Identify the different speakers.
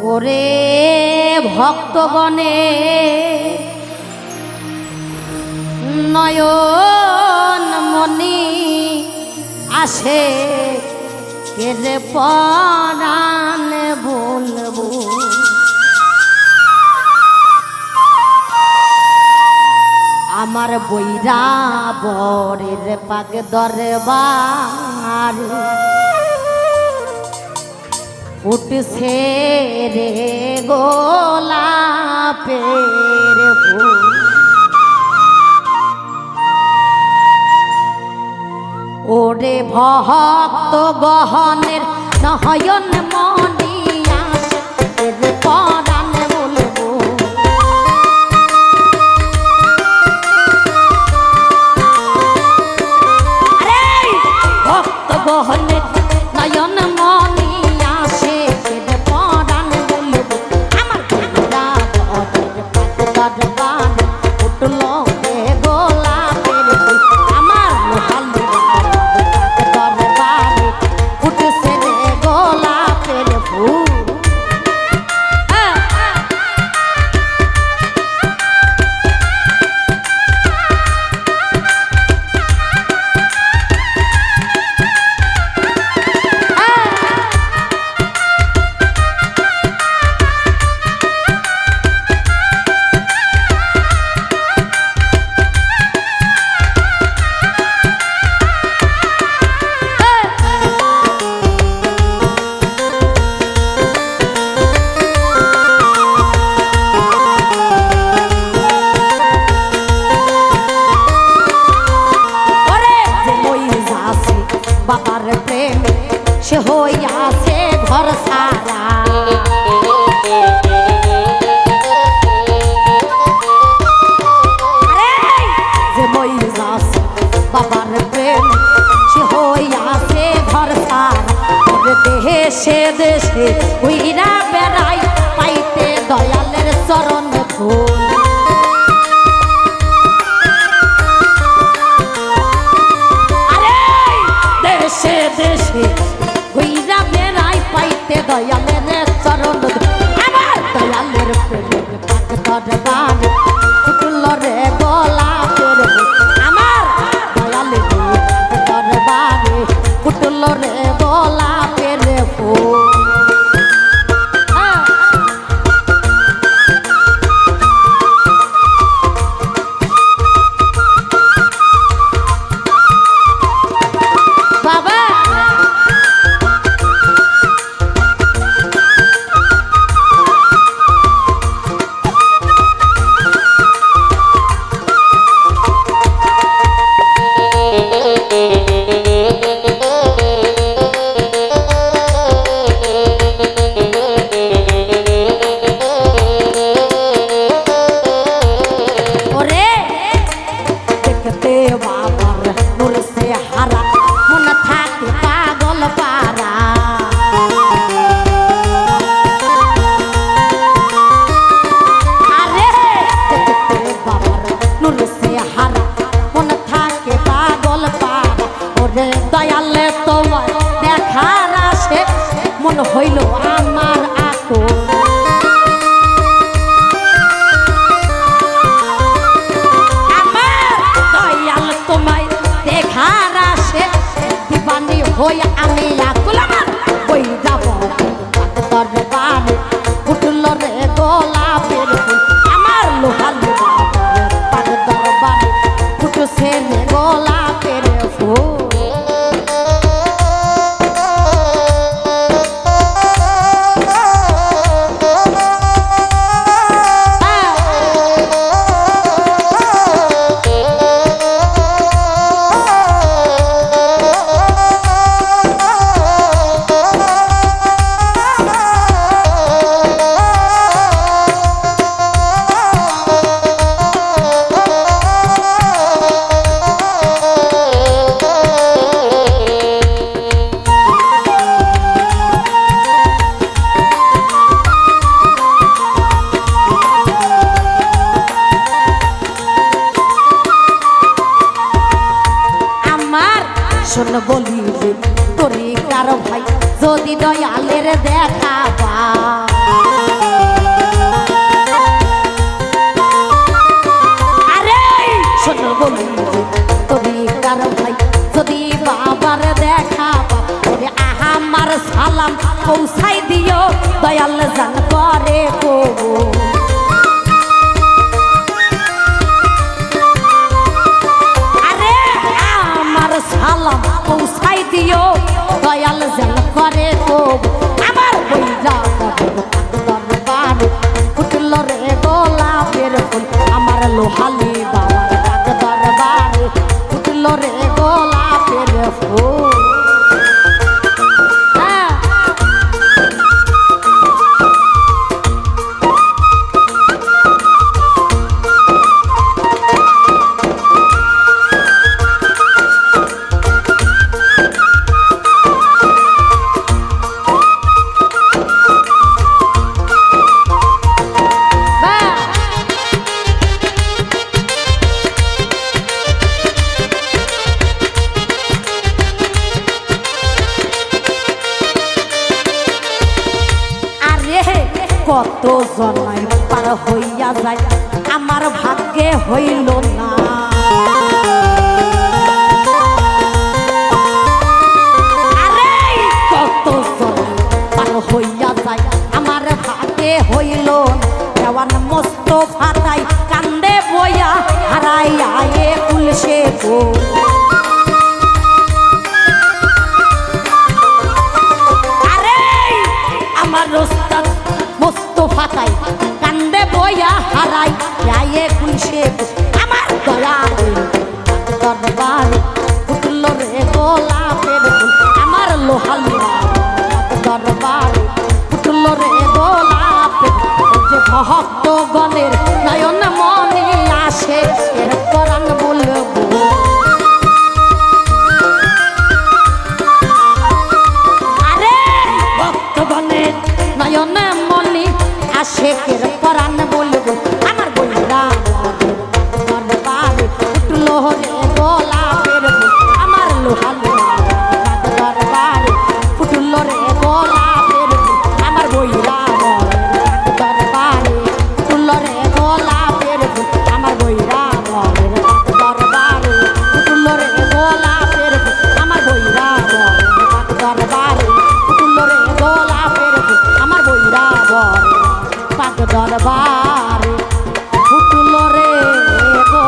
Speaker 1: ওরে ভক্তগণে নয়ন মনি আসে কেরে পরাণ বলব? আমার বৈরা বরের পাগ দরবার ফুটছে রে গোলাপের ফুল। ওরে ভক্ত গহনের নয়ন মন সে হইয়াছে ঘর সারা। বাবার প্রেম সে হইয়াছে ঘর সারা। দেশে দেশে Oh. কেন হইল আমার আকো আমার দয়াল তোমায় দেখার আসে দিবানি হই আমি আকুলাম ভাই, যদি দয়ালের দেখা পা আরে! শোনো বন্ধু, তুমি কার ভাই? যদি বাবার দেখা পা তবে আহামার সালাম পৌঁছাই দিও। দয়াল জান করে কবু সালাম পৌঁছাই দিও দয়াল কত জন্মাই পার হইয়া যায় আমার ভাগ্যে হইল না। কুলসে আমার দয়া দরবার ফুটল রে গোলাপের ফুল। আমার লোহালি দরবার ফুটল রে গোলাপের যে ভক্ত গণের নয়ন মনে আসে, এর করান বলব। আরে, ভক্তগণের নয়নে মনি আশেকের পরাণ ফুলরে গোলাপের আমার বইরা বর পাক দরবারে। ফুটলো রে গো